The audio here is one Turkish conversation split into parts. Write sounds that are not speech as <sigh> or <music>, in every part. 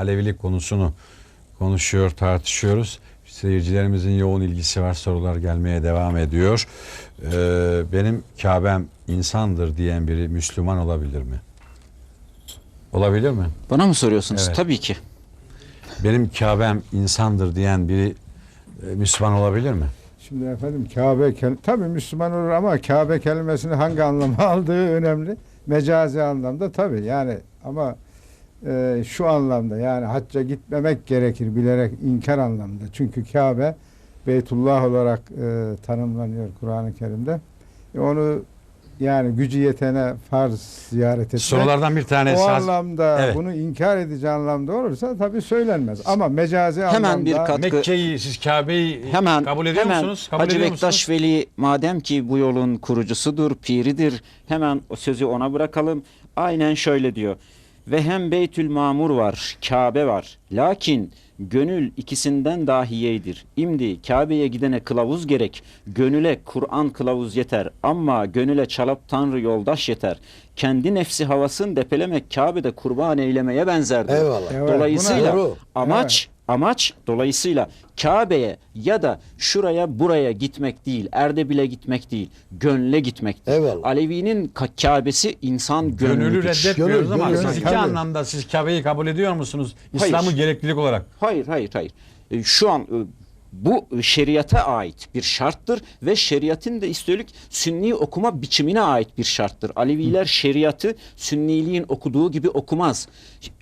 Alevilik konusunu konuşuyor, tartışıyoruz. Seyircilerimizin yoğun ilgisi var, sorular gelmeye devam ediyor. Ee, benim Kabe'm insandır diyen biri Müslüman olabilir mi? Olabilir mi? Bana mı soruyorsunuz? Evet. Tabii ki. Benim Kabe'm insandır diyen biri e, Müslüman olabilir mi? Şimdi efendim Kabe tabii Müslüman olur ama Kabe kelimesini hangi anlama <laughs> aldığı önemli. Mecazi anlamda tabii yani ama e, şu anlamda yani hacca gitmemek gerekir bilerek inkar anlamda. Çünkü Kabe Beytullah olarak e, tanımlanıyor Kur'an-ı Kerim'de. E, onu yani gücü yetene farz ziyaret etmek. Sorulardan bir tanesi. o anlamda Evet. bunu inkar edici anlamda olursa tabii söylenmez. Ama mecazi Hemen anlamda bir kat- Mekke'yi siz Kabe'yi Hemen kabul ediyor hemen musunuz? Kabul Hacı ediyor Bektaş musunuz? Veli madem ki bu yolun kurucusudur, piridir. Hemen o sözü ona bırakalım. Aynen şöyle diyor. Ve hem Beytül Mamur var, Kabe var. Lakin gönül ikisinden dahiyedir. İmdi Kabe'ye gidene kılavuz gerek. Gönüle Kur'an kılavuz yeter. Ama gönüle çalap Tanrı yoldaş yeter. Kendi nefsi havasın depelemek Kabe'de kurban eylemeye benzerdir. Eyvallah. Dolayısıyla buna- amaç amaç dolayısıyla Kabe'ye ya da şuraya buraya gitmek değil, Erdebil'e gitmek değil, gönle gitmektir. Eyvallah. Alevi'nin ka- Kabe'si insan Gönülü gönlüdür. reddetmiyoruz Gönül, ama gönül, siz iki tabii. anlamda siz Kabe'yi kabul ediyor musunuz? Hayır. İslam'ı gereklilik olarak. Hayır, hayır, hayır. E, Şu an e, bu şeriata ait bir şarttır ve şeriatın da üstelik sünni okuma biçimine ait bir şarttır. Aleviler şeriatı sünniliğin okuduğu gibi okumaz.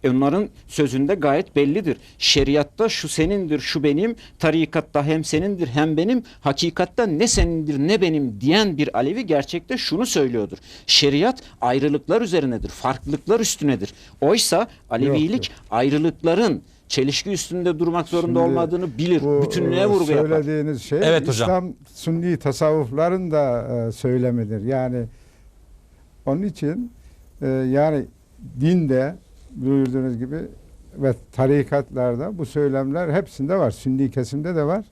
Onların sözünde gayet bellidir. Şeriatta şu senindir, şu benim, tarikatta hem senindir hem benim, hakikatta ne senindir ne benim diyen bir Alevi gerçekte şunu söylüyordur. Şeriat ayrılıklar üzerinedir, farklılıklar üstünedir. Oysa Alevilik ayrılıkların çelişki üstünde durmak zorunda Şimdi olmadığını bilir. bu, Bütünlüğe e, vurgu yapar. Söylediğiniz şey Evet hocam. İslam sünni tasavvufların da e, söylemidir. Yani onun için e, yani dinde buyurduğunuz gibi ve tarikatlarda bu söylemler hepsinde var. Sünni kesimde de var.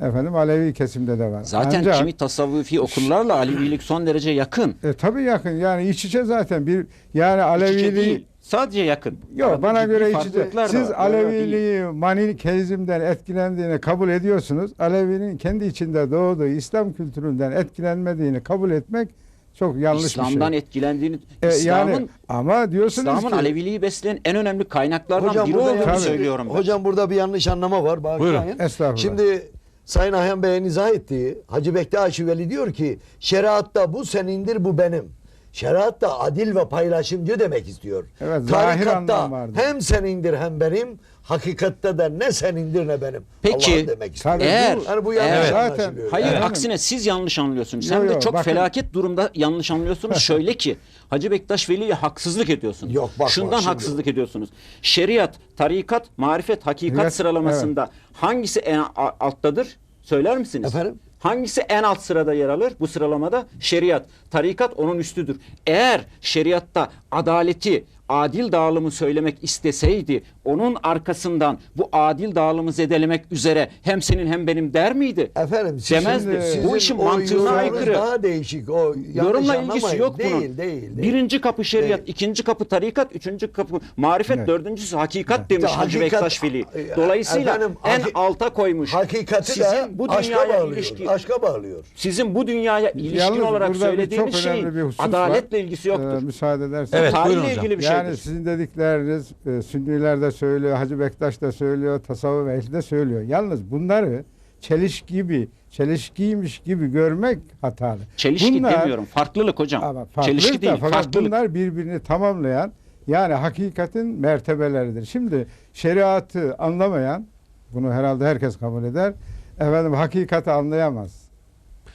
Efendim Alevi kesimde de var. Zaten Ancak, kimi tasavvufi okullarla Alevilik son derece yakın. e, tabii yakın yani iç içe zaten bir yani İç içe Aleviliği değil, sadece yakın. Yok Arada bana göre farklılıklar da siz. Aleviliği manikezmden etkilendiğini kabul ediyorsunuz. Alevinin kendi içinde doğduğu İslam kültüründen etkilenmediğini kabul etmek çok yanlış İslam'dan bir şey. etkilendiğini, E, İslam'ın yani ama diyorsunuz İslam'ın ki Aleviliği besleyen en önemli kaynaklardan Hocam biri olduğunu söylüyorum ben. Hocam burada bir yanlış anlama var. Bağışlayın. Estağfurullah. Şimdi Sayın Ayhan Bey'in izah ettiği Hacı Bektaş Veli diyor ki şeriatta bu senindir bu benim. Şeriatta adil ve paylaşımcı demek istiyor. Evet, Tarikatta hem senindir hem benim. Hakikatte de ne senindir ne benim. Peki, demek Eğer- bu- Yani bu yanlış Evet. Zaten- anlaşılıyor. Hayır Evet. aksine siz yanlış anlıyorsunuz. Yo, Sen de yo, çok bakın. felaket durumda yanlış anlıyorsunuz. <laughs> Şöyle ki Hacı Bektaş Veli'ye haksızlık ediyorsunuz. Yok, bakma Şundan şimdi. haksızlık ediyorsunuz. Şeriat, tarikat, marifet, hakikat Evet, sıralamasında hangisi en a- alttadır? Söyler misiniz? Efendim? Hangisi en alt sırada yer alır? Bu sıralamada şeriat. Tarikat onun üstüdür. Eğer şeriatta adaleti, adil dağılımı söylemek isteseydi onun arkasından bu adil dağılımı zedelemek üzere hem senin hem benim der miydi? Efendim siz Demezdi. şimdi- sizin Bu işin mantığına aykırı. Daha değişik. O Yorumla ilgisi yok değil, bunun. Değil, değil. Birinci kapı şeriat, Değil. ikinci kapı tarikat, üçüncü kapı marifet, Evet. dördüncüsü hakikat demiş Ya Hacı Bektaş Veli. Dolayısıyla efendim, en haki- alta koymuş. Hakikati Sizin de bu aşka dünyaya bağlıyor. ilişki, Aşka bağlıyor. sizin bu dünyaya ilişkin Yalnız olarak söylediğiniz husus adaletle var. ilgisi yoktur. Ee, müsaade ederseniz. Evet, Tarihle ilgili bir yani sizin dedikleriniz e, Sünniler de söylüyor, Hacı Bektaş da söylüyor, tasavvuf ehli de söylüyor. Yalnız bunları çelişki gibi, çelişkiymiş gibi görmek hatalı. Çelişki Bunlar- demiyorum. Farklılık hocam. Ama farklılık Çelişki da değil, fakat farklılık. bunlar birbirini tamamlayan yani hakikatin mertebeleridir. Şimdi şeriatı anlamayan bunu herhalde herkes kabul eder. Efendim hakikati anlayamaz.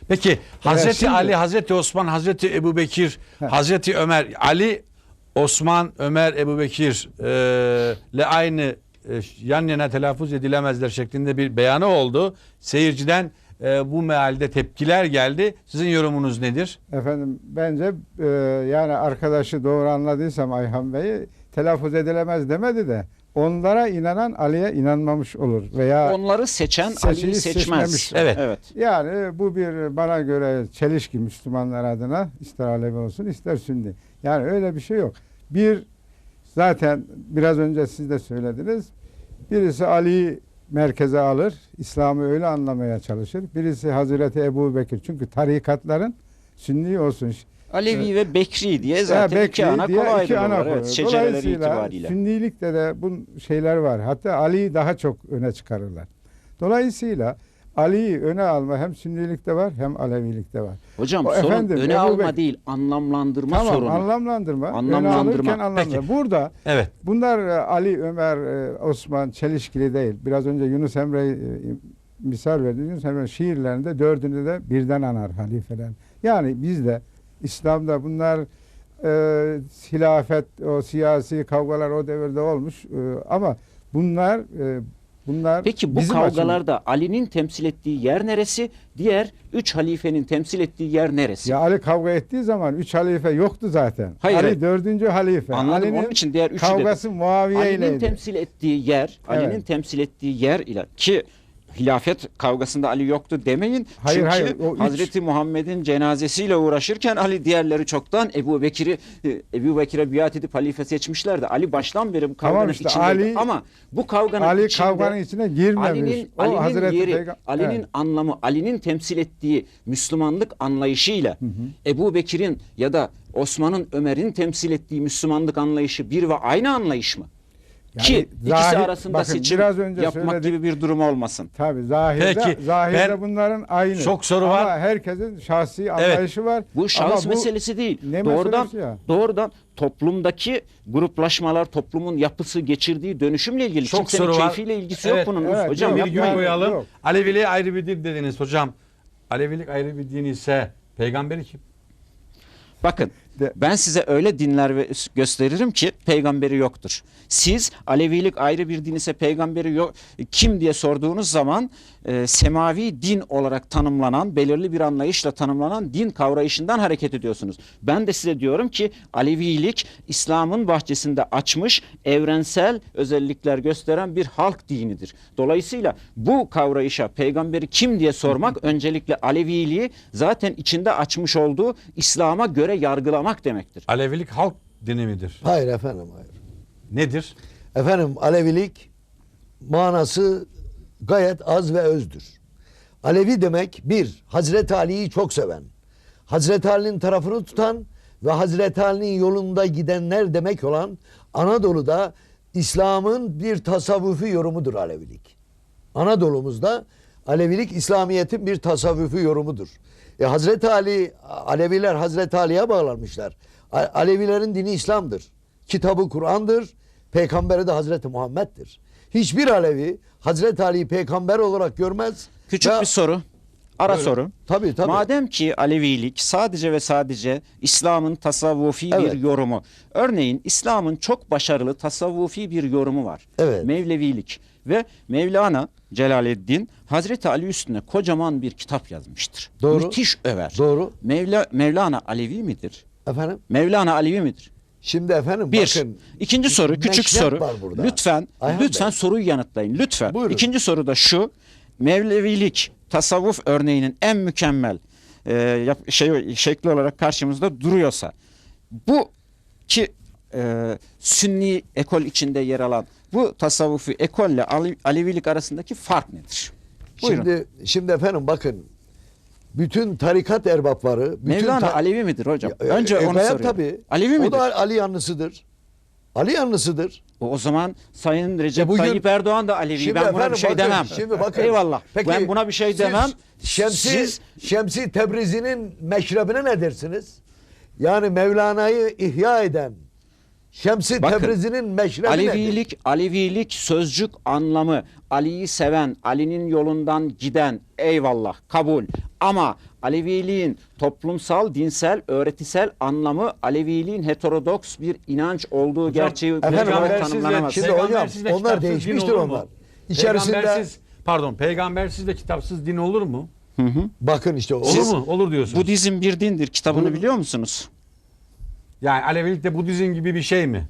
Peki Hazreti şimdi- Ali, Hazreti Osman, Hazreti Ebu Bekir, He. Hazreti Ömer, Ali, Osman, Ömer, Ebu Bekir e, ile aynı e, yan yana telaffuz edilemezler şeklinde bir beyanı oldu. Seyirciden e, bu mealde tepkiler geldi. Sizin yorumunuz nedir? Efendim bence e, yani arkadaşı doğru anladıysam Ayhan Bey'i telaffuz edilemez demedi de onlara inanan Ali'ye inanmamış olur veya Onları seçen Seçiyi Ali'yi seçmez. seçmemiş. Evet. evet. yani bu bir bana göre çelişki Müslümanlar adına ister Alevi olsun ister Sünni. Yani öyle bir şey yok. Bir Zaten biraz önce siz de söylediniz. Birisi Ali'yi merkeze alır, İslam'ı öyle anlamaya çalışır. Birisi Hazreti Ebu Bekir. Çünkü tarikatların sünni olsun, Alevi ve Bekri diye zaten ya iki Bekri ana diye kol iki ana Evet, koyuyor. şecereleri itibariyle. Sünnilikte de bu şeyler var. Hatta Ali'yi daha çok öne çıkarırlar. Dolayısıyla Ali'yi öne alma hem Sünnilikte var hem Alevilikte var. Hocam O sorun efendim, öne Ebu alma Bek- değil anlamlandırma tamam sorunu. anlamlandırma. Anlamlandırma. anlamlandırma. Peki. Burada Evet. bunlar e, Ali, Ömer, e, Osman çelişkili değil. Biraz önce Yunus Emre e, misal verdi. Yunus Emre şiirlerinde dördünü de birden anar halifeler. Yani bizde İslam'da bunlar e, hilafet, o siyasi kavgalar o devirde olmuş. E, ama bunlar e, bunlar Peki bu kavgalarda Ali'nin temsil ettiği yer neresi? Diğer üç halifenin temsil ettiği yer neresi? Ya Ali kavga ettiği zaman üç halife yoktu zaten. Hayır, Ali dördüncü halife. Anladım Ali'nin onun için diğer üçü dedim. kavgası Muaviye Ali'nin ileydi. temsil ettiği yer, Ali'nin Evet. temsil ettiği yer ile ki hilafet kavgasında Ali yoktu demeyin. Hayır, Çünkü hayır, o üç- Hazreti Muhammed'in cenazesiyle uğraşırken Ali diğerleri çoktan Ebu Bekir'i e, Ebu Bekir'e biat edip halife seçmişlerdi. Ali baştan beri bu kavganın Tamam işte, içindeydi. Ali- Ama bu kavganın Ali içinde kavganın içine girmemiş. Ali'nin o Ali'nin Hazreti yeri, Peygamber- Ali'nin Evet. anlamı, Ali'nin temsil ettiği Müslümanlık anlayışıyla Ebu Bekir'in ya da Osman'ın, Ömer'in temsil ettiği Müslümanlık anlayışı bir ve aynı anlayış mı? Yani Ki ikisi zahir- arasında bakın seçim biraz önce yapmak söyledik. gibi bir durum olmasın. Tabii zahirde, Peki, zahirde ben- bunların aynı. Çok soru Ama var. herkesin şahsi anlayışı var. Bu şahıs Ama bu meselesi değil. ne doğrudan meselesi ya? doğrudan toplumdaki gruplaşmalar, toplumun yapısı geçirdiği dönüşümle ilgili. Çok Kimsenin soru var. keyfiyle ilgisi Evet, yok bunun. evet, hocam yapmayın. yok. koyalım. Yok. Aleviliğe ayrı bir din dediniz hocam. Alevilik ayrı bir din ise peygamberi kim? Bakın De- ben size öyle dinler ve- gösteririm ki peygamberi yoktur. Siz Alevilik ayrı bir din ise peygamberi yok kim diye sorduğunuz zaman e, semavi din olarak tanımlanan belirli bir anlayışla tanımlanan din kavrayışından hareket ediyorsunuz. Ben de size diyorum ki Alevilik İslam'ın bahçesinde açmış evrensel özellikler gösteren bir halk dinidir. Dolayısıyla bu kavrayışa peygamberi kim diye sormak <laughs> öncelikle Aleviliği zaten içinde açmış olduğu İslam'a göre yargılamak demektir. Alevilik halk dini midir? Hayır efendim hayır. Nedir? Efendim Alevilik manası gayet az ve özdür. Alevi demek bir, Hazreti Ali'yi çok seven, Hazreti Ali'nin tarafını tutan ve Hazreti Ali'nin yolunda gidenler demek olan Anadolu'da İslam'ın bir tasavvufi yorumudur Alevilik. Anadolu'muzda Alevilik İslamiyet'in bir tasavvufi yorumudur. E, Hazreti Ali, Aleviler Hazreti Ali'ye bağlanmışlar. Alevilerin dini İslam'dır. Kitabı Kur'an'dır. Peygamberi de Hazreti Muhammed'dir. Hiçbir Alevi Hazreti Ali'yi peygamber olarak görmez. Küçük ve- bir soru. Ara Buyurun. soru. Tabii tabii. Madem ki Alevilik sadece ve sadece İslam'ın tasavvufi Evet. bir yorumu. Örneğin İslam'ın çok başarılı tasavvufi bir yorumu var. Evet. Mevlevilik ve Mevlana Celaleddin Hazreti Ali üstüne kocaman bir kitap yazmıştır. Doğru. Müthiş över. Doğru. Mevla, Mevlana Alevi midir? Efendim? Mevlana Alevi midir? Şimdi efendim Bir. bakın. İkinci soru, küçük soru. Lütfen, Ayhan lütfen Bey. soruyu yanıtlayın. Lütfen. Buyurun. İkinci soru da şu. Mevlevilik, tasavvuf örneğinin en mükemmel e, şey şekli olarak karşımızda duruyorsa bu ki e, Sünni ekol içinde yer alan bu tasavvufi ekolle Ale- Alevilik arasındaki fark nedir? Buyurun. Şimdi şimdi efendim bakın. Bütün tarikat erbapları, bütün Mevlana Alevi midir hocam? Ya, Önce e, onu soruyorum. Tabii. Alevi midir? O da Ali yanlısıdır. Ali yanlısıdır. O, o zaman Sayın Recep E bugün- Tayyip Erdoğan da Alevi. Şimdi ben buna efendim bir şey bakın, demem. Şimdi bakın. Eyvallah. Peki, ben buna bir şey siz demem. Şemsi, Siz Şemsi Tebrizi'nin meşrebine ne dersiniz? Yani Mevlana'yı ihya eden Şemsi Bakın, Tebrizi'nin meşrebi nedir? Alevilik, Alevilik sözcük anlamı Ali'yi seven, Ali'nin yolundan giden eyvallah kabul. Ama Aleviliğin toplumsal, dinsel, öğretisel anlamı Aleviliğin heterodoks bir inanç olduğu gerçeği efendim, tanımlanamaz. Şimdi hocam, onlar kitapsız değişmiştir din olur mu? onlar. İçerisinde- Peygambersiz, pardon, peygambersiz ve kitapsız din olur mu? Bakın işte Olur Siz- mu? Olur diyorsunuz. Budizm bir dindir kitabını biliyor musunuz? Yani Alevilik de Budizm gibi bir şey mi?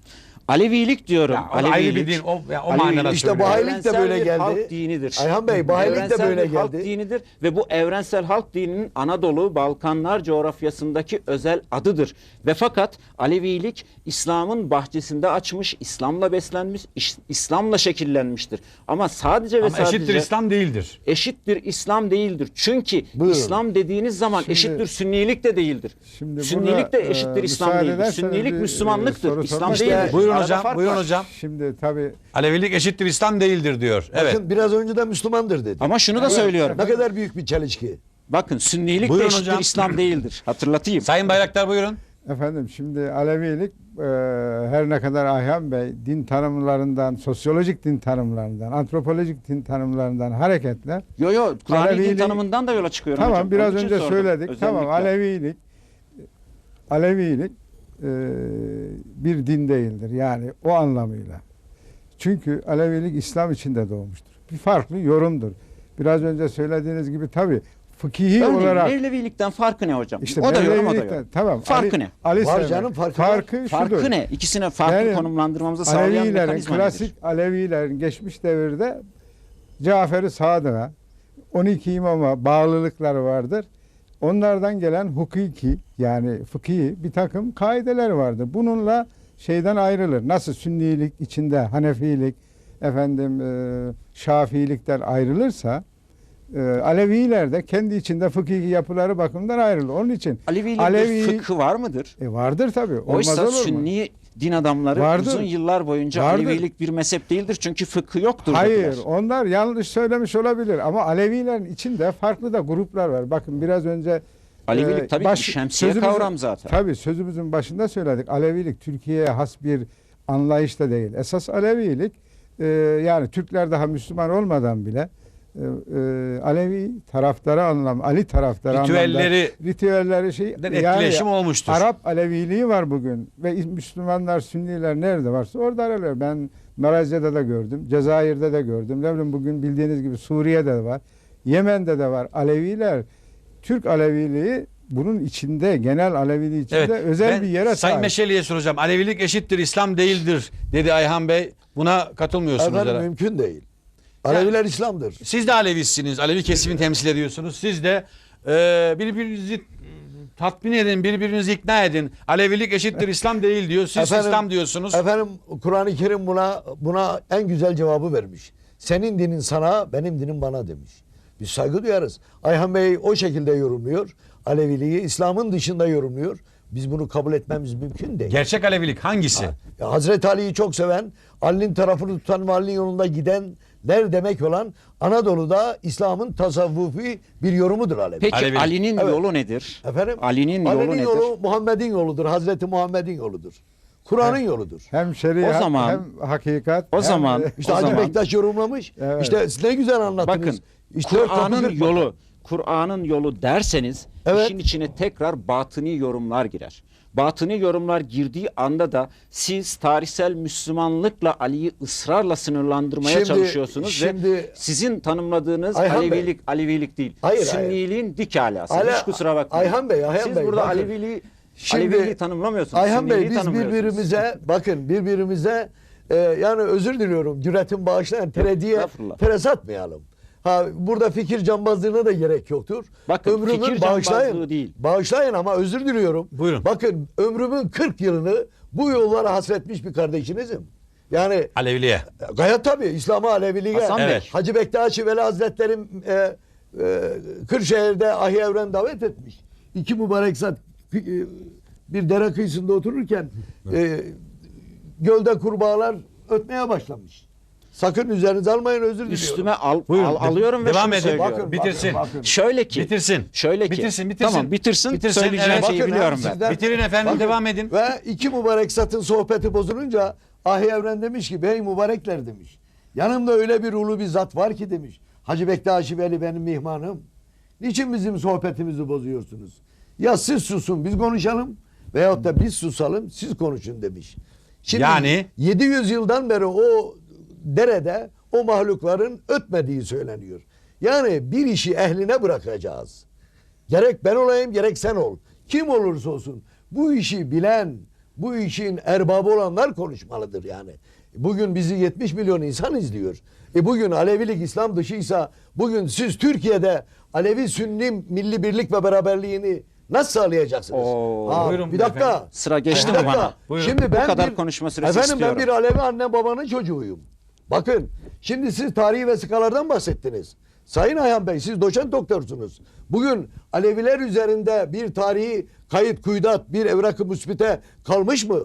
Alevilik diyorum. Ya, o ayrı Alevilik. bir din, o- ya, o Alevilik. manada İşte söylüyorum. de Evrensel böyle bir geldi. halk dinidir. Ayhan Bey, bahayilik de Evrensel böyle bir halk geldi. dinidir ve bu evrensel halk dininin Anadolu, Balkanlar coğrafyasındaki özel adıdır. Ve fakat Alevilik İslam'ın bahçesinde açmış, İslam'la beslenmiş, İş- İslam'la şekillenmiştir. Ama sadece ve Ama sadece eşittir İslam değildir. eşittir İslam değildir. Çünkü Buyurun. İslam dediğiniz zaman Şimdi- eşittir Sünnilik de değildir. Şimdi Sünnilik burada, de eşittir e, İslam müsaade değildir. ederseniz Sünnilik bir, e, Müslümanlıktır. soru İslam sormak değildir. isterim. Buyurun Arada hocam, fark buyurun var. hocam. Şimdi tabii Alevilik eşittir İslam değildir diyor. Evet. Bakın biraz önce de Müslümandır dedi. Ama şunu da söylüyorum. Ne kadar büyük bir çelişki. Bakın Sünnilik Buyurun de eşittir hocam. İslam değildir. Hatırlatayım. Sayın Bayraktar buyurun. Efendim şimdi Alevilik e, her ne kadar Ayhan Bey din tanımlarından, sosyolojik din tanımlarından, antropolojik din tanımlarından hareketle Yo yo Kur'an'ın din Aleviliği- tanımından da yola çıkıyorum tamam hocam. biraz Onun için önce sordum. söyledik. Tamam Özellikle. Alevilik Alevilik bir din değildir. Yani o anlamıyla. Çünkü Alevilik İslam içinde doğmuştur. Bir farklı yorumdur. Biraz önce söylediğiniz gibi tabi fıkhi olarak Mevlevilikten farkı ne hocam? işte o da yorum o da yorum. tamam. Farkı Ali, ne? Ali Var canım, farkı var. farkı şudur. Farkı ne? İkisine farklı Yani konumlandırmamızı sağlayan Alevilerin, mekanizma klasik nedir? Alevilerin geçmiş devirde Cafer-i Sadık'a 12 imama bağlılıkları vardır. Onlardan gelen hukuki yani fıkhi bir takım kaideler vardır. Bununla şeyden ayrılır. Nasıl sünnilik içinde Hanefilik, efendim e, Şafiilikten ayrılırsa e, Aleviler de kendi içinde fıkhi yapıları bakımından ayrılır. Onun için Aleviliğin Alevi- fıkhı var mıdır? e, vardır tabii. Olmaz Oysa olur mu? Sünni din adamları Vardır. uzun yıllar boyunca Vardır. Alevilik bir mezhep değildir çünkü fıkhı yoktur Hayır, dediler. onlar yanlış söylemiş olabilir ama Alevilerin içinde farklı da gruplar var. Bakın biraz önce Alevilik e, tabii baş- ki şemsiye kavram zaten. Tabii sözümüzün başında söyledik. Alevilik Türkiye'ye has bir anlayış da değil. Esas Alevilik e, yani Türkler daha Müslüman olmadan bile e, e, Alevi taraftarı anlam, Ali taraftarı Ritüelleri- anlamda ritüelleri şey etkileşim olmuştur. Arap Aleviliği var bugün ve Müslümanlar, Sünniler nerede varsa orada arıyorlar. Ben Malezya'da da gördüm, Cezayir'de de gördüm. Ne bileyim bugün bildiğiniz gibi Suriye'de de var, Yemen'de de var. Aleviler, Türk Aleviliği bunun içinde, genel Aleviliği içinde Evet. özel ben bir yere Sayın sahip. Meşeli'ye soracağım. Alevilik eşittir İslam değildir dedi Ayhan Bey. Buna katılmıyorsunuz Efendim herhalde. mümkün değil. Aleviler İslam'dır. Siz de Alevisiniz. Alevi kesimini temsil ediyorsunuz. Siz de e, birbirinizi tatmin edin, birbirinizi ikna edin. Alevilik eşittir İslam değil diyor. Siz Efendim- İslam diyorsunuz. Efendim Kur'an-ı Kerim buna buna en güzel cevabı vermiş. Senin dinin sana, benim dinim bana demiş. Biz saygı duyarız. Ayhan Bey o şekilde yorumluyor. Aleviliği İslam'ın dışında yorumluyor. Biz bunu kabul etmemiz mümkün değil. Gerçek Alevilik hangisi? Ya Hazreti Ali'yi çok seven, Ali'nin tarafını tutan ve Ali'nin yolunda gidenler demek olan Anadolu'da İslam'ın tasavvufi bir yorumudur Alevi. Peki Alevilik. Ali'nin Evet. yolu nedir? Efendim? Ali'nin yolu nedir? yolu Muhammed'in yoludur. Hazreti Muhammed'in yoludur. Kur'an'ın yoludur. Hem şeriat O zaman- hem hakikat. o hem- zaman- İşte O Hacı zaman- Bektaş yorumlamış. Evet. İşte ne güzel anlattınız. Bakın işte Kur'an'ın yolu Kur'an'ın yolu derseniz Evet. işin içine tekrar batıni yorumlar girer. Batıni yorumlar girdiği anda da siz tarihsel Müslümanlıkla Ali'yi ısrarla sınırlandırmaya Şimdi- çalışıyorsunuz şimdi- ve sizin tanımladığınız Ayhan Bey. Alevilik Alevilik değil. Hayır, Sünniliğin dik alası. Ale- Hiç kusura bakmayın. Ayhan Bey, Ayhan siz Bey, burada bakın. Aleviliği Şimdi- Aleviliği tanımlamıyorsunuz. Ayhan Bey biz birbirimize bakın birbirimize e, yani özür diliyorum cüretin bağışlayan terediye Estağfurullah. tere satmayalım. Ha burada fikir cambazlığına da gerek yoktur. Bakın, fikir cambazlığı değil. Bağışlayın ama özür diliyorum. Buyurun. Bakın ömrümün 40 yılını bu yollara hasretmiş bir kardeşinizim. Yani Aleviliğe. Gayet tabii İslam'a Aleviliğe. Hasan Bey. Evet. Hacı Bektaşi Veli Hazretlerim e, e, Kırşehir'de Ahi Evren davet etmiş. İki mübarek zat e, bir dere kıyısında otururken e, gölde kurbağalar ötmeye başlamış. Sakın üzerinize almayın özür diliyorum. Üstüme al, Buyurun. al- alıyorum ve Devam şunu edin. söylüyorum. Bakın, Bitirsin. bakın, bakın. Şöyle ki. Bitirsin. Şöyle ki. Bitirsin, bitirsin. Tamam bitirsin. Bitirsin, Söyleyeceğim evet. şeyi Bakın, biliyorum ben. sizden- Bitirin efendim, devam edin. Ve iki mübarek zatın sohbeti bozulunca Ahi Evren demiş ki bey mübarekler demiş. Yanımda öyle bir ulu bir zat var ki demiş. Hacı Bektaşi Veli benim mihmanım. Niçin bizim sohbetimizi bozuyorsunuz? Ya siz susun biz konuşalım veyahut da biz susalım siz konuşun demiş. Şimdi Yani? 700 yıldan beri o derede o mahlukların ötmediği söyleniyor. Yani bir işi ehline bırakacağız. Gerek ben olayım gerek sen ol. Kim olursa olsun bu işi bilen, bu işin erbabı olanlar konuşmalıdır yani. Bugün bizi 70 milyon insan izliyor. E bugün Alevilik İslam dışıysa bugün siz Türkiye'de Alevi Sünni milli birlik ve beraberliğini nasıl sağlayacaksınız? Oo, Ha, buyurun bir dakika. efendim. Sıra geçti mi bana? Buyurun. Şimdi Bu ben kadar bir, konuşma süresi efendim istiyorum. ben bir Alevi anne babanın çocuğuyum. Bakın şimdi siz tarihi vesikalardan bahsettiniz. Sayın Ayhan Bey siz doçent doktorsunuz. Bugün Aleviler üzerinde bir tarihi kayıt kuyudat bir evrak-ı müsbite kalmış mı?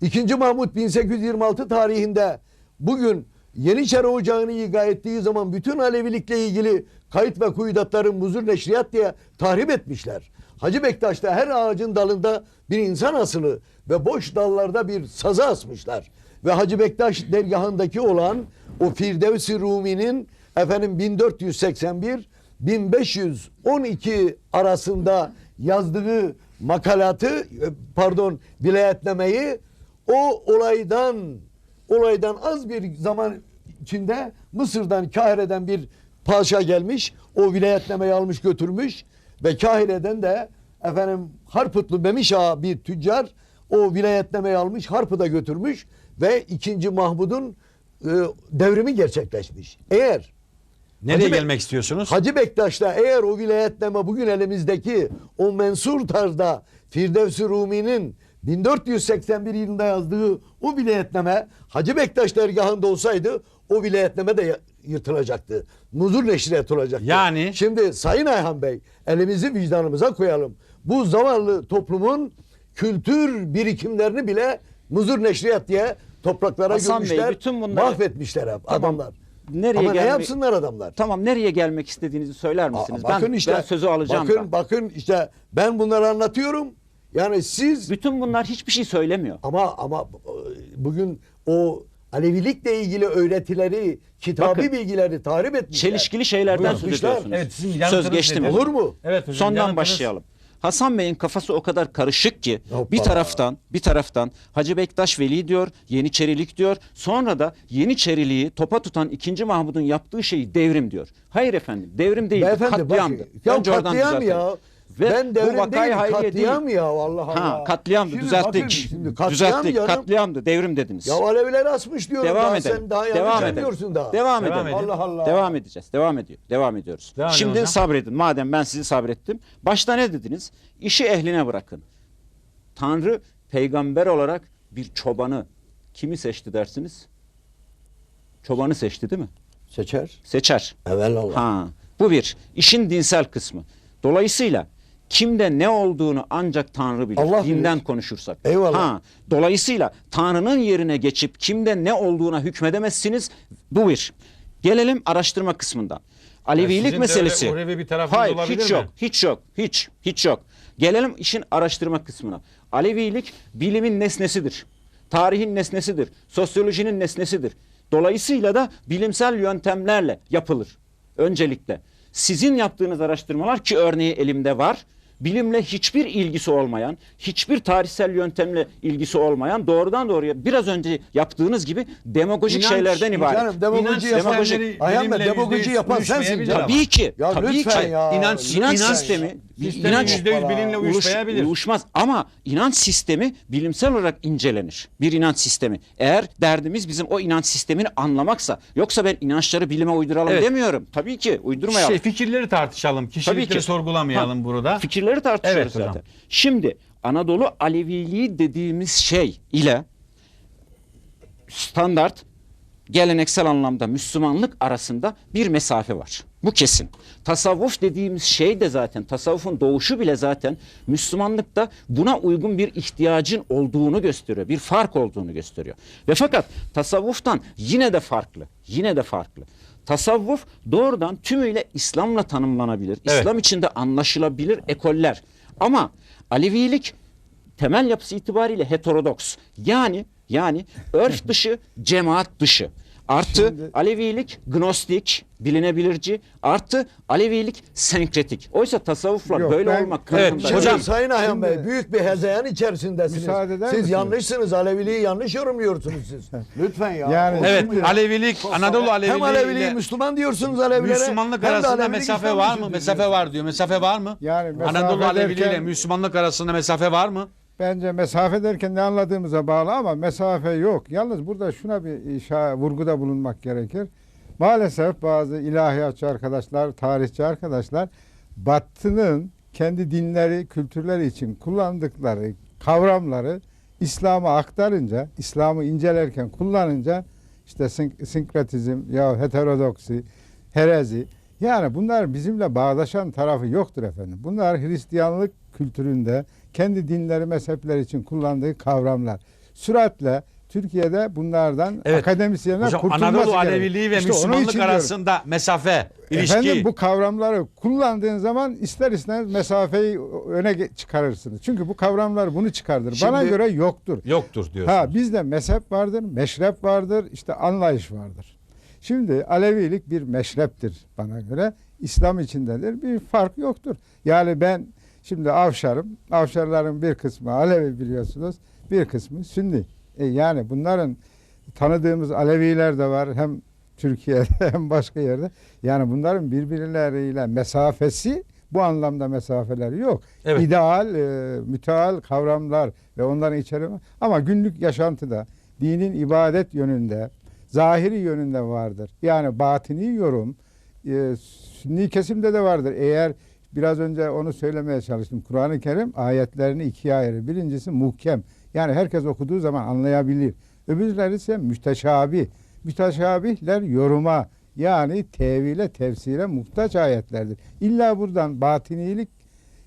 İkinci Mahmut 1826 tarihinde bugün Yeniçeri Ocağı'nı iga ettiği zaman bütün Alevilikle ilgili kayıt ve kuyudatların muzur neşriyat diye tahrip etmişler. Hacı Bektaş'ta her ağacın dalında bir insan asılı ve boş dallarda bir sazı asmışlar. Ve Hacı Bektaş dergahındaki olan o Firdevs-i Rumi'nin efendim 1481 1512 arasında yazdığı makalatı e, pardon vilayetlemeyi o olaydan olaydan az bir zaman içinde Mısır'dan Kahire'den bir paşa gelmiş o vilayetlemeyi almış götürmüş ve Kahire'den de efendim Harputlu Memiş Ağa bir tüccar o vilayetlemeyi almış Harp'ı da götürmüş ve 2. Mahmud'un e, devrimi gerçekleşmiş. Eğer Nereye Hacı gelmek istiyorsunuz? Hacı Bektaş'ta eğer o vilayetleme bugün elimizdeki o mensur tarzda Firdevs-i Rumi'nin 1481 yılında yazdığı o vilayetleme Hacı Bektaş dergahında olsaydı o vilayetleme de yırtılacaktı. Muzur neşriyat olacaktı. Yani? Şimdi Sayın Ayhan Bey elimizi vicdanımıza koyalım. Bu zavallı toplumun kültür birikimlerini bile muzur neşriyat diye topraklara Hasan Bey, gömüşler. bütün bunları- mahvetmişler Tamam. adamlar. Nereye Ama ne gelmek- yapsınlar adamlar? Tamam nereye gelmek istediğinizi söyler misiniz? Aa, bakın ben, işte ben sözü alacağım. Bakın ben. bakın işte ben bunları anlatıyorum. Yani siz Bütün bunlar hiçbir şey söylemiyor. ama ama e, bugün o Alevilikle ilgili öğretileri, kitabi Bakın, bilgileri tahrip etmişler. Çelişkili şeylerden Buyurun. söz ediyorsunuz. evet, sizin söz geçti mi? Olur mu? Evet hocam. Sondan yanıtınız- başlayalım. Hasan Bey'in kafası o kadar karışık ki Hoppa. bir taraftan bir taraftan Hacı Bektaş Veli diyor, Yeniçerilik diyor. Sonra da Yeniçeriliği topa tutan 2. Mahmud'un yaptığı şeyi devrim diyor. Hayır efendim, devrim değil, Beyefendi katliamdı. bakın. Ya Önce katliam ya. Ve ben bu devrim vakayı değil hayriye katliam değil. ya Allah Allah. Ha, katliamdı, Şimdi düzelttik. bakın, şimdi katliam düzelttik, canım. katliamdı, devrim dediniz. Ya Aleviler asmış diyorum Devam daha edelim. sen daha Devam edelim. daha. Devam, Devam edelim. edin. Allah Allah. Devam edeceğiz. Devam ediyor. Devam ediyoruz. Devam Şimdi hocam. sabredin. Madem ben sizi sabrettim. Başta ne dediniz? İşi ehline bırakın. Tanrı peygamber olarak bir çobanı kimi seçti dersiniz? Çobanı seçti değil mi? Seçer. Seçer. Evelallah. Ha, bu bir. İşin dinsel kısmı. Dolayısıyla kimde ne olduğunu ancak Tanrı bilir. Allah Dinden bilir. konuşursak. Eyvallah. Ha, dolayısıyla Tanrı'nın yerine geçip kimde ne olduğuna hükmedemezsiniz. Bu bir. Gelelim araştırma kısmından. Alevilik de meselesi. öyle bir Hayır, hiç mi? yok. Hiç yok. Hiç. Hiç yok. Gelelim işin araştırma kısmına. Alevilik bilimin nesnesidir. Tarihin nesnesidir. Sosyolojinin nesnesidir. Dolayısıyla da bilimsel yöntemlerle yapılır. Öncelikle. Sizin yaptığınız araştırmalar ki örneği elimde var. Bilimle hiçbir ilgisi olmayan, hiçbir tarihsel yöntemle ilgisi olmayan doğrudan doğruya biraz önce yaptığınız gibi demagojik İnanç, şeylerden ibaret. Canım demagoji İnanç yapan, sistemleri Ayhan Bey demagoji yapan sensin canım. Tabii ki. Ya tabii ki. ya. İnanç- İnanç İnanç- sistemi, inanç yüzde yüz bilimle Uluş- uyuşmayabilir. Uyuşmaz ama inanç sistemi bilimsel olarak incelenir. Bir inanç sistemi. Eğer derdimiz bizim o inanç sistemini anlamaksa yoksa ben inançları bilime uyduralım Evet. demiyorum. Tabii ki uydurmayalım. Şey, fikirleri tartışalım. Kişilikleri ki. sorgulamayalım Ha, burada. Fikirleri tartışıyoruz Evet hocam. zaten. Şimdi Anadolu Aleviliği dediğimiz şey ile standart geleneksel anlamda Müslümanlık arasında bir mesafe var. Bu kesin. Tasavvuf dediğimiz şey de zaten tasavvufun doğuşu bile zaten Müslümanlıkta buna uygun bir ihtiyacın olduğunu gösteriyor. Bir fark olduğunu gösteriyor. Ve fakat tasavvuftan yine de farklı. Yine de farklı. Tasavvuf doğrudan tümüyle İslam'la tanımlanabilir. Evet. İslam içinde anlaşılabilir ekoller. Ama Alevilik temel yapısı itibariyle heterodoks. Yani yani örf <laughs> dışı, cemaat dışı. Artı Şimdi- Alevilik gnostik, bilinebilirci. Artı Alevilik senkretik. Oysa tasavvufla Yok, böyle ben- olmak Evet, Şimdi Hocam, Sayın Ayhan şimdi- Bey büyük bir hezeyan içerisindesiniz. Müsaade eder siz misiniz? yanlışsınız. Aleviliği yanlış yorumluyorsunuz siz. Lütfen ya. Yani- Evet, Şimdi- Alevilik, Anadolu Hem Aleviliği Aleviliği ile Müslüman diyorsunuz Alevilere. Müslümanlık hem arasında mesafe İslam var mı? Mesafe var diyor. Mesafe var mı? Yani Anadolu Aleviliği ile Müslümanlık arasında mesafe var mı? Bence mesafe derken ne anladığımıza bağlı ama mesafe yok. Yalnız burada şuna bir işa, vurguda bulunmak gerekir. Maalesef bazı ilahiyatçı arkadaşlar, tarihçi arkadaşlar Batı'nın kendi dinleri, kültürleri için kullandıkları kavramları İslam'a aktarınca, İslam'ı incelerken kullanınca işte sink- sinkretizm ya heterodoksi, herezi yani bunlar bizimle bağdaşan tarafı yoktur efendim. Bunlar Hristiyanlık kültüründe kendi dinleri, mezhepleri için kullandığı kavramlar. Süratle Türkiye'de bunlardan Evet. akademisyenler Hocam kurtulması Anadolu gerek. Aleviliği ve İşte Müslümanlık için diyorum. arasında mesafe, ilişki. Efendim bu kavramları kullandığın zaman ister istemez mesafeyi öne çıkarırsınız. Çünkü bu kavramlar bunu çıkardır. Bana Şimdi- göre yoktur. yoktur diyorsunuz. Ha bizde mezhep vardır, meşrep vardır, işte anlayış vardır. Şimdi Alevilik bir meşreptir bana göre. İslam içindedir. Bir fark yoktur. Yani ben şimdi Avşarım. Avşarların bir kısmı Alevi biliyorsunuz. Bir kısmı Sünni. E yani bunların tanıdığımız Aleviler de var. Hem Türkiye'de <laughs> hem başka yerde. Yani bunların birbirleriyle mesafesi bu anlamda mesafeleri yok. Evet. İdeal, e, müteal kavramlar ve onların içeriği. Ama günlük yaşantıda dinin ibadet yönünde, zahiri yönünde vardır. Yani batini yorum e, sünni kesimde de vardır. Eğer biraz önce onu söylemeye çalıştım. Kur'an-ı Kerim ayetlerini ikiye ayırır. Birincisi muhkem. Yani herkes okuduğu zaman anlayabilir. Öbürleri ise müteşabih. Müteşabihler yoruma yani tevile, tefsire muhtaç ayetlerdir. İlla buradan batinilik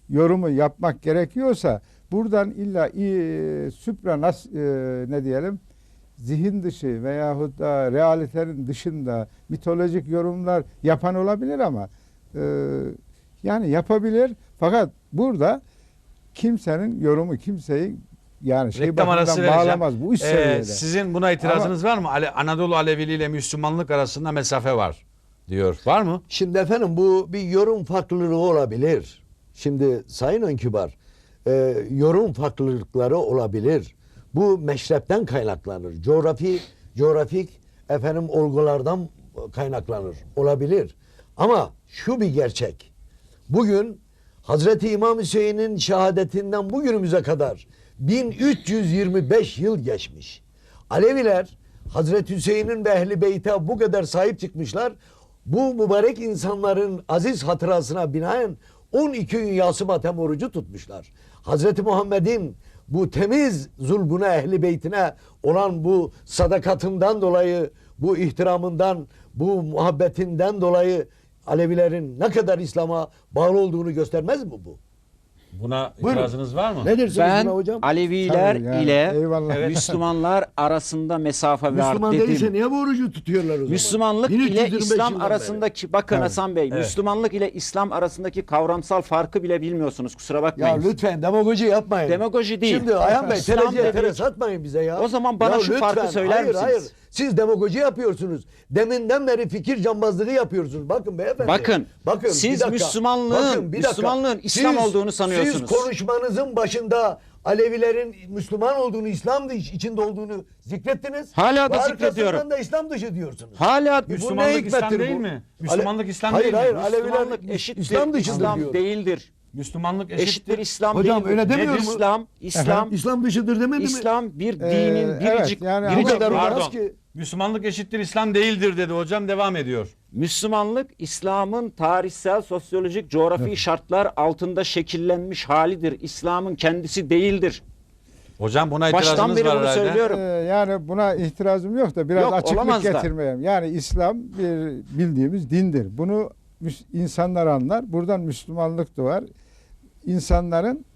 yorumu yapmak gerekiyorsa buradan illa e, süpranas e, ne diyelim zihin dışı veyahut da realitenin dışında mitolojik yorumlar yapan olabilir ama e, yani yapabilir fakat burada kimsenin yorumu kimseyi yani şey Reklam arası vereceğim. bağlamaz bu üst Ee, seviyede. sizin buna itirazınız var mı? Ale- Anadolu Aleviliği ile Müslümanlık arasında mesafe var diyor. Var mı? Şimdi efendim bu bir yorum farklılığı olabilir. Şimdi Sayın Önkübar e, yorum farklılıkları olabilir. Bu meşrepten kaynaklanır. Coğrafi, coğrafik efendim olgulardan kaynaklanır. Olabilir. Ama şu bir gerçek. Bugün Hazreti İmam Hüseyin'in şehadetinden bugünümüze kadar 1325 yıl geçmiş. Aleviler Hazreti Hüseyin'in ve Ehli Beyt'e bu kadar sahip çıkmışlar. Bu mübarek insanların aziz hatırasına binaen 12 gün yası matem orucu tutmuşlar. Hazreti Muhammed'in bu temiz zulbuna ehli beytine olan bu sadakatından dolayı, bu ihtiramından, bu muhabbetinden dolayı Alevilerin ne kadar İslam'a bağlı olduğunu göstermez mi bu? Buna Buyurun. itirazınız var mı? Ne dersiniz Ben hocam? Aleviler yani, ile eyvallah. Evet. Müslümanlar arasında mesafe var Müslüman dedim. değilse niye bu orucu tutuyorlar o zaman? Müslümanlık 1325 ile İslam arasındaki bakın Evet. Hasan Bey, Evet. Müslümanlık ile İslam arasındaki kavramsal farkı bile bilmiyorsunuz. Kusura beri. Ya bakmayın. lütfen demagoji yapmayın. Demagoji değil. Şimdi Ayhan Bey İslam tereciye tere satmayın bize ya. O zaman bana şu farkı söyler hayır, misiniz? Hayır Siz demagoji yapıyorsunuz. Deminden beri fikir cambazlığı yapıyorsunuz. Bakın beyefendi. Bakın, Bakın siz. Müslümanlığın- Bakın. Müslümanlığın İslam olduğunu sanıyorsunuz. Siz konuşmanızın başında Alevilerin Müslüman olduğunu, İslam dışı- içinde olduğunu zikrettiniz. Hala da zikrediyorum. arkasından da İslam dışı diyorsunuz. Hala Bu Müslümanlık İslam hikmettir değil bu? mi? Müslümanlık İslam hayır, değil mi? Hayır Aleviler Müslümanlık eşittir. İslam dışıdır İslam diyor. değildir. Müslümanlık eşittir. Eşittir İslam Hocam, değildir. öyle demiyor mu? İslam, İslam, İslam dışıdır demedi mi? İslam bir Ee, dinin evet, biricik, yani biricik Bu kadar Pardon. ki. Müslümanlık eşittir İslam değildir dedi hocam devam ediyor. Müslümanlık İslam'ın tarihsel, sosyolojik, coğrafi şartlar altında şekillenmiş halidir. İslam'ın kendisi değildir. Hocam buna Baştan itirazınız beri var bunu herhalde. söylüyorum. Ee, yani buna itirazım yok da biraz Yok, açıklık olamaz da. getirmeyeyim. Yani İslam bir bildiğimiz dindir. Bunu insanlar anlar. Buradan Müslümanlık doğar. İnsanların e,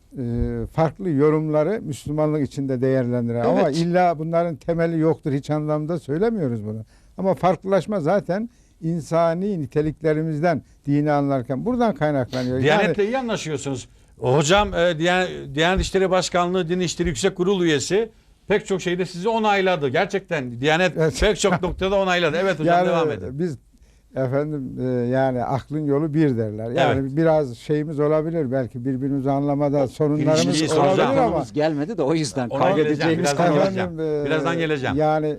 farklı yorumları Müslümanlık içinde değerlendirir. Ama Evet. illa bunların temeli yoktur. Hiç anlamda söylemiyoruz bunu. Ama farklılaşma zaten insani niteliklerimizden dini anlarken buradan kaynaklanıyor. Diyanetle iyi anlaşıyorsunuz. Hocam e, Diyan- Diyanet İşleri Başkanlığı Din İşleri Yüksek Kurul üyesi pek çok şeyde sizi onayladı. Gerçekten Diyanet Evet. pek çok noktada onayladı. Evet hocam yani devam edin. Biz efendim e, yani aklın yolu bir derler. Yani Evet. biraz şeyimiz olabilir belki birbirimizi anlamada sorunlarımız ilişkiyi olabilir soracağım. ama gelmedi de o yüzden Ona kavga geleceğim, edeceğimiz birazdan konu geleceğim. e, Birazdan geleceğim. Yani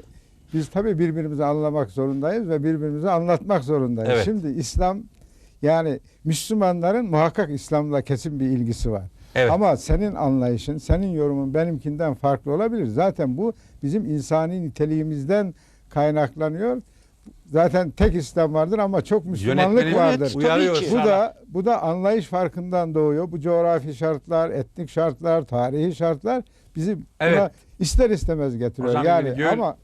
biz tabii birbirimizi anlamak zorundayız ve birbirimizi anlatmak zorundayız. Evet. Şimdi İslam yani Müslümanların muhakkak İslam'la kesin bir ilgisi var. Evet. Ama senin anlayışın, senin yorumun benimkinden farklı olabilir. Zaten bu bizim insani niteliğimizden kaynaklanıyor. Zaten tek İslam vardır ama çok Müslümanlık vardır. uyarıyor. Bu sana. da bu da anlayış farkından doğuyor. Bu coğrafi şartlar, etnik şartlar, tarihi şartlar bizi Evet. buna ister istemez getiriyor. Hocam yani ama